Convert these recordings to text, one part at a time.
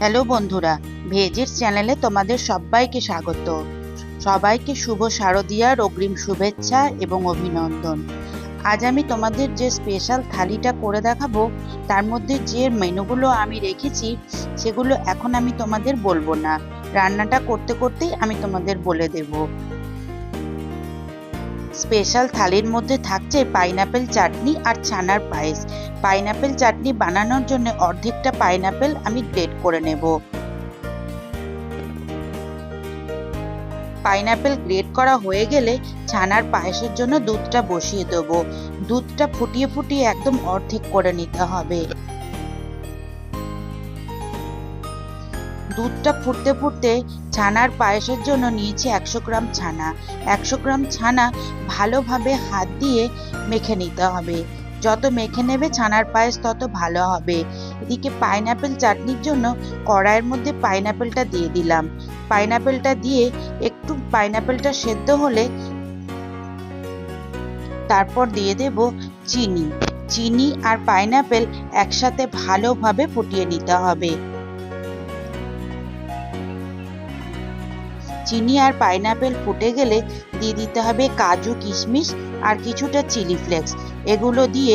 Hello বন্ধুরা, ভেজের চ্যানেলে তোমাদের সবাইকে স্বাগত। সবাইকে শুভ শারদীয়ার অগ্রিম শুভেচ্ছা এবং অভিনন্দন। আজ আমি তোমাদের যে স্পেশাল থালিটা করে দেখাবো, তার মধ্যে যে মেনুগুলো আমি রেখেছি, সেগুলো এখন আমি তোমাদের বলব না। রান্নাটা করতে করতেই আমি তোমাদের বলে দেব। স্পেশাল থালির মধ্যে থাকছে পাইনাপেল চাটনি আর ছানার পায়েস। পাইনাপেল চাটনি বানানোর জন্য অর্ধেকটা পাইনাপেল আমি গ্রেট করে নেব। পাইনাপেল গ্রেট করা হয়ে গেলে ছানার পায়েসের জন্য দুধটা বসিয়ে দেবো। দুধটা ফুটিয়ে ফুটিয়ে একদম অর্ধেক করে নিতে হবে। দুধটা ফুটতে ফুটতে ছানার পায়েসের জন্য নিয়েছি একশো গ্রাম ছানা। একশো গ্রাম ছানা ভালোভাবে হাত দিয়ে মেখে নিতে হবে। যত মেখে নেবে ছানার পায়েস তত ভালো হবে। এদিকে পাইনাপেল চাটনির জন্য কড়াইয়ের মধ্যে পাইনাপেলটা দিয়ে দিলাম। পাইনাপেলটা দিয়ে একটু পাইনাপেলটা সেদ্ধ হলে তারপর দিয়ে দেব চিনি। চিনি আর পাইনাপেল একসাথে ভালোভাবে ফুটিয়ে নিতে হবে। চিনি আর পাইনাপেল ফুটে গেলে দিয়ে দিতে হবে কাজু, কিশমিশ আর কিছুটা চিলি ফ্লেক্স। এগুলো দিয়ে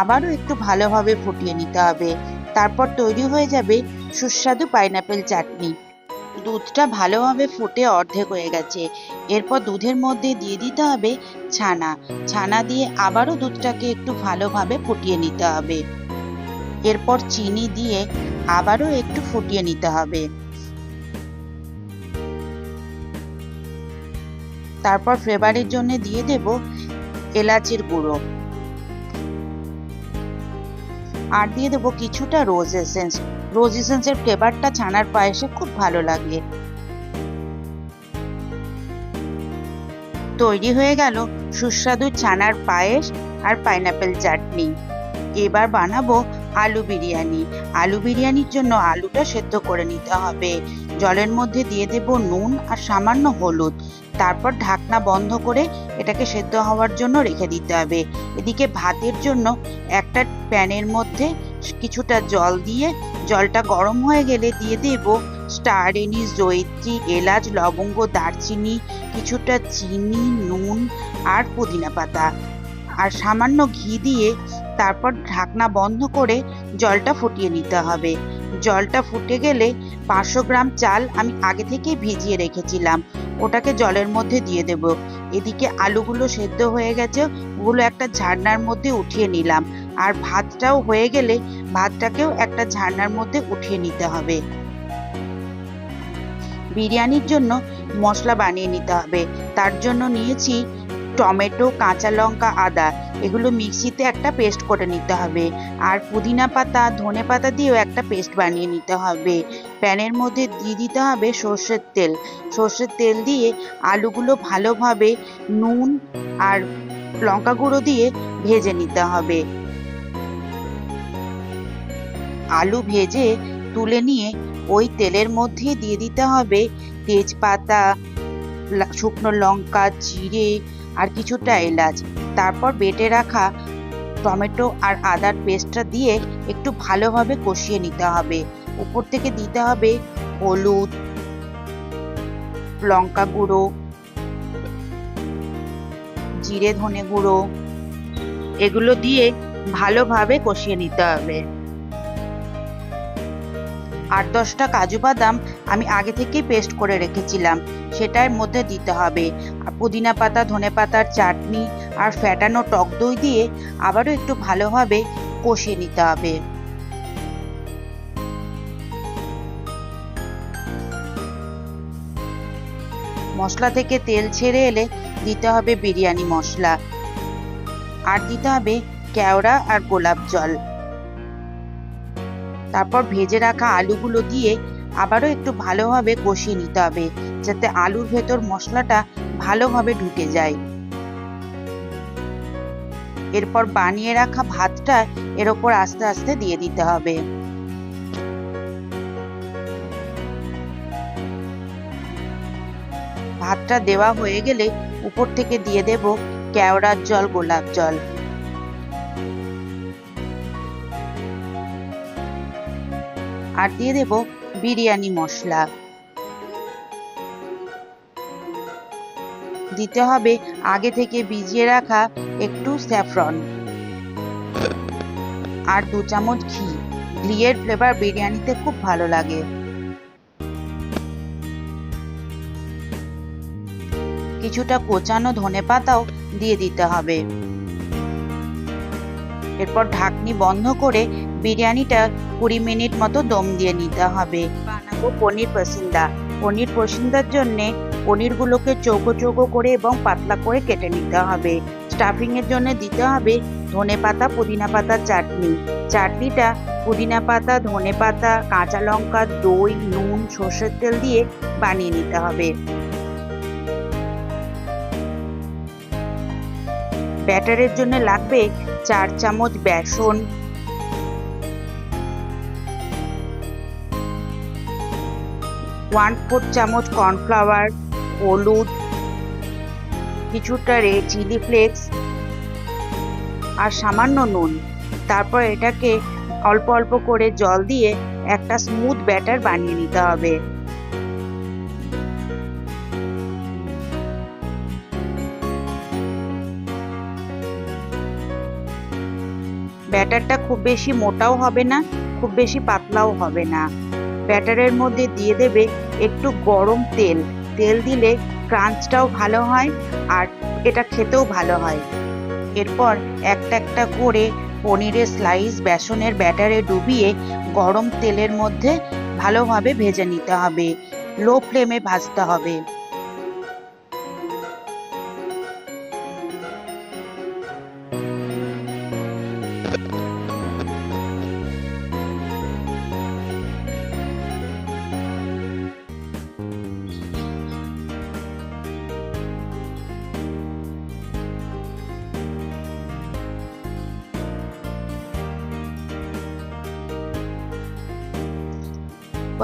আবারও একটু ভালোভাবে ফুটিয়ে নিতে হবে। তারপর তৈরি হয়ে যাবে সুস্বাদু পাইনাপেল চাটনি। দুধটা ভালোভাবে ফুটে অর্ধেক হয়ে গেছে। এরপর দুধের মধ্যে দিয়ে দিতে হবে ছানা। ছানা দিয়ে আবারও দুধটাকে একটু ভালোভাবে ফুটিয়ে নিতে হবে। এরপর চিনি দিয়ে আবারও একটু ফুটিয়ে নিতে হবে। তারপর ফ্লেভারের জন্য দিয়ে দেব এলাচের গুঁড়ো। আর দিয়ে দেবো কিছুটা রোজ এসেন্স রোজ এসেন্সের ফ্লেভারটা ছানার পায়েসে খুব ভালো লাগে। তৈরি হয়ে গেল সুস্বাদু ছানার পায়েস আর পাইনাপেল চাটনি। এবার বানাবো আলু বিরিয়ানি। আলু বিরিয়ানির জন্য আলুটা সেদ্ধ করে নিতে হবে। জলের মধ্যে দিয়ে দেব নুন আর সামান্য হলুদ। তারপর ঢাকনা বন্ধ করে এটাকে সেদ্ধ হওয়ার জন্য রেখে দিতে হবে। এদিকে ভাতের জন্য একটা প্যানের মধ্যে কিছুটা জল দিয়ে জলটা গরম হয়ে গেলে দিয়ে দেব স্টার এনিস, জয়িত্রী, এলাচ, লবঙ্গ, দারচিনি, কিছুটা চিনি, নুন আর পুদিনা পাতা। আর সামান্য ঘি দিয়ে তারপর ঢাকনা বন্ধ করে জলটা ফুটিয়ে নিতে হবে। জলটা ফুটে গেলে পাঁচশো গ্রাম চাল আমি আগে থেকেই ভিজিয়ে রেখেছিলাম। ওটাকে জলের মধ্যে দিয়ে দেব। এদিকে আলুগুলো সেদ্ধ হয়ে গেছে, ওগুলো একটা ঝাড়নার মধ্যে উঠিয়ে নিলাম। আর ভাতটাও হয়ে গেলে ভাতটাকেও একটা ঝাড়নার মধ্যে উঠিয়ে নিতে হবে। বিরিয়ানির জন্য মশলা বানিয়ে নিতে হবে। তার জন্য নিয়েছি টমেটো, কাঁচা লঙ্কা, আদা। এগুলো মিক্সিতে একটা পেস্ট করে নিতে হবে। আর পুদিনা পাতা, ধনে পাতা দিয়েও একটা পেস্ট বানিয়ে নিতে হবে। প্যানের মধ্যে দিয়ে দিতে হবে সর্ষের তেল। সর্ষের তেল দিয়ে আলুগুলো ভালোভাবে নুন আর লঙ্কা গুঁড়ো দিয়ে ভেজে নিতে হবে। আলু ভেজে তুলে নিয়ে ওই তেলের মধ্যে দিয়ে দিতে হবে তেজপাতা শুকনো লঙ্কা, জিরে আর কিছুটা এলাচ। তারপর বেটে রাখা টমেটো আর আদার পেস্টটা দিয়ে একটু ভালোভাবে কষিয়ে নিতে হবে। উপর থেকে দিতে হবে হলুদ, লঙ্কা গুঁড়ো, জিরে ধনে গুঁড়ো। এগুলো দিয়ে ভালোভাবে কষিয়ে নিতে হবে। আট দশটা কাজু বাদাম আমি আগে থেকেই পেস্ট করে রেখেছিলাম। সেটার মধ্যে দিতে হবে। পুদিনা পাতা, ধনে পাতার চাটনি আর ফ্যাটানো টক দই দিয়ে আবারও একটু ভালোভাবে কষিয়ে নিতে হবে। মশলা থেকে তেল ছেড়ে এলে দিতে হবে বিরিয়ানি মশলা। আর দিতে হবে কেওড়া আর গোলাপ জল। তারপর ভেজে রাখা আলুগুলো দিয়ে আবারও একটু ভালোভাবে কষিয়ে নিতে হবে, যাতে আলুর ভেতর মশলাটা ভালোভাবে ঢুকে যায়। এরপর বানিয়ে রাখা ভাতটা এর ওপর আস্তে আস্তে দিয়ে দিতে হবে। ভাতটা দেওয়া হয়ে গেলে উপর থেকে দিয়ে দেব কেওড়ার জল, গোলাপ জল। আর দিয়ে দেব বিরিয়ানি মশলা। দিতে হবে আগে থেকে ভিজিয়ে রাখা একটু স্যাফরন। আর দু চামচ ঘি। ঘিয়ের ফ্লেভার বিরিয়ানিতে খুব ভালো লাগে। কিছুটা কোচানো ধনে পাতাও দিয়ে দিতে হবে। এরপর ঢাকনি বন্ধ করে বিরিয়ানিটা কুড়ি মিনিট মতো দম দিয়ে নিতে হবে। বানাবো পনির পসিন্দা। পনির পসিন্দার জন্যে পনিরগুলোকে চৌকো চৌকো করে এবং পাতলা করে কেটে নিতে হবে। স্টাফিংয়ের জন্য দিতে হবে ধনে পাতা, পুদিনা পাতার চাটনি। চাটনিটা পুদিনা পাতা, ধনে পাতা, কাঁচা লঙ্কা, দই, নুন, সর্ষের তেল দিয়ে বানিয়ে নিতে হবে। ব্যাটারের জন্য লাগবে চার চামচ বেসন ওয়ান ফোর চামচ কর্নফ্লাওয়ার হলুদ, কিছুটা রেড চিলি ফ্লেক্স আর সামান্য নুন। তারপর এটাকে অল্প অল্প করে জল দিয়ে একটা স্মুথ ব্যাটার বানিয়ে নিতে হবে। ব্যাটারটা খুব বেশি মোটাও হবে না, খুব বেশি পাতলাও হবে না। ব্যাটারের মধ্যে দিয়ে দেবে একটু গরম তেল। তেল দিলে ক্রাঞ্চটাও ভালো হয় আর এটা খেতেও ভালো হয়। এরপর একটা একটা করে পনিরের স্লাইস বেসনের ব্যাটারে ডুবিয়ে গরম তেলের মধ্যে ভালোভাবে ভেজে নিতে হবে। লো ফ্লেমে ভাজতে হবে।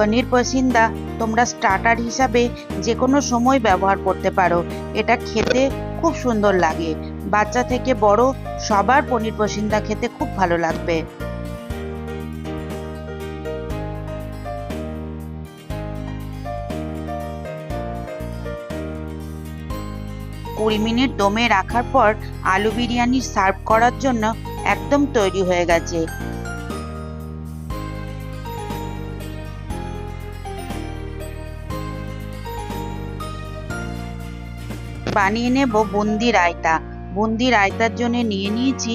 পনির পসিন্দা তোমরা স্টার্টার হিসাবে যে কোনো সময় ব্যবহার করতে পারো। এটা খেতে খুব সুন্দর লাগে। বাচ্চা থেকে বড় সবার পনির পসিন্দা খেতে খুব ভালো লাগবে। কুড়ি মিনিট দমে রাখার পর আলু বিরিয়ানি সার্ভ করার জন্য একদম তৈরি হয়ে গেছে। বানিয়ে নেব বুন্দি রায়তা। বুন্দি রায়তার জন্য নিয়ে নিয়েছি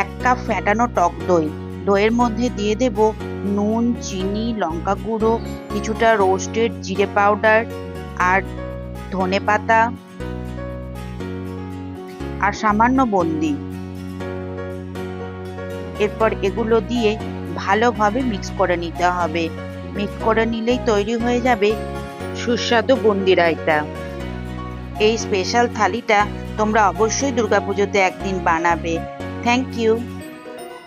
এক কাপ ফ্যাটানো টক দই। দইয়ের মধ্যে দিয়ে দেব নুন, চিনি, লঙ্কা গুঁড়ো, কিছুটা রোস্টেড জিরে পাউডার আর ধনে পাতা আর সামান্য বন্দি। এরপর এগুলো দিয়ে ভালোভাবে মিক্স করে নিতে হবে। মিক্স করে নিলেই তৈরি হয়ে যাবে সুস্বাদু বন্দি রায়তা। এই স্পেশাল থালিটা তোমরা অবশ্যই দুর্গাপুজোতে একদিন বানাবে। Thank you